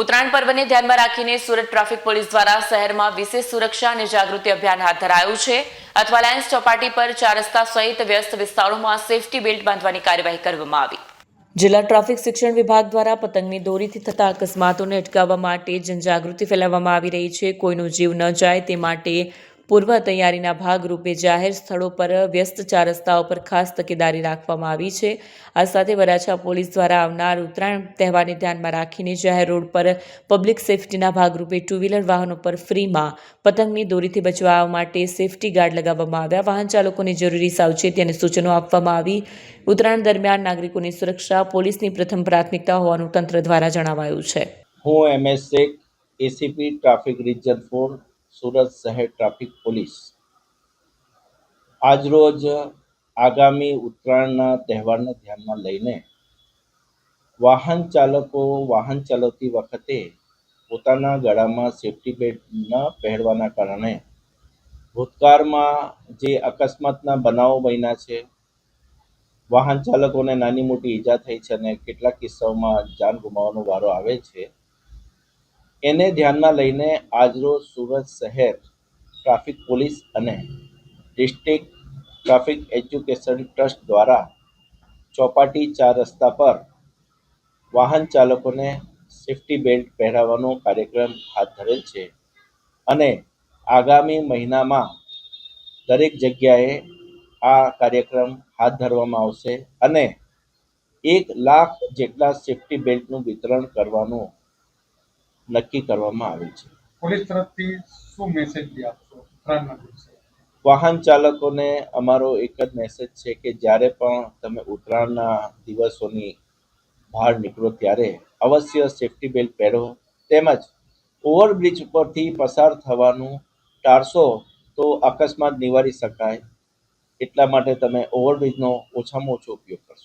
ઉત્તરાયણ પર્વને ધ્યાનમાં રાખીને સુરત ટ્રાફિક પોલીસ દ્વારા શહેરમાં વિશેષ સુરક્ષા અને જાગૃતિ અભિયાન હાથ ધરાયું છે. અથવા લાયન્સ ચોપાટી પર ચાર રસ્તા સહિત વ્યસ્ત વિસ્તારોમાં સેફટી બેલ્ટ બાંધવાની કાર્યવાહી કરવામાં આવી. જિલ્લા ટ્રાફિક શિક્ષણ વિભાગ દ્વારા પતંગની દોરીથી થતા અકસ્માતોને અટકાવવા માટે જનજાગૃતિ ફેલાવવામાં આવી રહી છે. કોઈનો જીવ ન જાય તે માટે પૂર્વ તૈયારીના ભાગરૂપે જાહેર સ્થળો પર વ્યસ્ત ચાર રસ્તાઓ પર ખાસ તકેદારી રાખવામાં આવી છે. આ સાથે વરાછા પોલીસ દ્વારા આવનાર ઉત્તરાયણ તહેવારને ધ્યાનમાં રાખીને જાહેર રોડ પર પબ્લિક સેફટીના ભાગરૂપે ટુ વ્હીલર વાહનો પર ફ્રીમાં પતંગની દોરીથી બચવા માટે સેફટી ગાર્ડ લગાવવામાં આવ્યા. વાહન ચાલકોને જરૂરી સાવચેતી અને સૂચનો આપવામાં આવી. ઉત્તરાયણ દરમિયાન નાગરિકોની સુરક્ષા પોલીસની પ્રથમ પ્રાથમિકતા હોવાનું તંત્ર દ્વારા જણાવાયું છે. હું ACP traffic region four Surat શહેર ટ્રાફિક પોલીસ. આજરોજ આગામી ઉત્તરાયણના તહેવારને ધ્યાનમાં લઈને વાહન ચાલકો વાહન ચલાવતી વખતે પોતાના ગળામાં સેફટી બેલ્ટ ન પહેરવાના કારણે ભૂતકાળમાં જે અકસ્માતના બનાવો બન્યા છે, વાહન ચાલકોને નાની મોટી ઈજા થઈ છે અને કેટલાક કિસ્સાઓમાં જાન ગુમાવવાનો વારો આવે છે એને ધ્યાનમાં લઈને આજરોજ સુરત શહેર ટ્રાફિક પોલીસ અને ડિસ્ટ્રિક્ટ ટ્રાફિક એજ્યુકેશન ટ્રસ્ટ દ્વારા ચોપાટી ચાર રસ્તા પર વાહન ચાલકોને સેફ્ટી બેલ્ટ પહેરાવવાનો કાર્યક્રમ હાથ ધરેલ છે અને આગામી મહિનામાં દરેક જગ્યાએ આ કાર્યક્રમ હાથ ધરવામાં આવશે અને એક લાખ જેટલા સેફ્ટી બેલ્ટનું વિતરણ કરવાનું નક્કી કરવામાં આવે છે. પોલીસ તરફથી શું મેસેજ આપશો? ઉત્તરાયણના વાહન ચાલકોને અમારો એક જ મેસેજ છે કે જ્યારે પણ તમે ઉત્તરાયણના દિવસોની બહાર નીકળો ત્યારે અવશ્ય સેફટી બેલ્ટ પહેરો. તેમજ ઓવરબ્રિજ ઉપરથી પસાર થવાનું ટાળશો તો અકસ્માત નિવારી શકાય. એટલા માટે તમે ઓવરબ્રિજનો ઓછામાં ઓછો ઉપયોગ કરશો.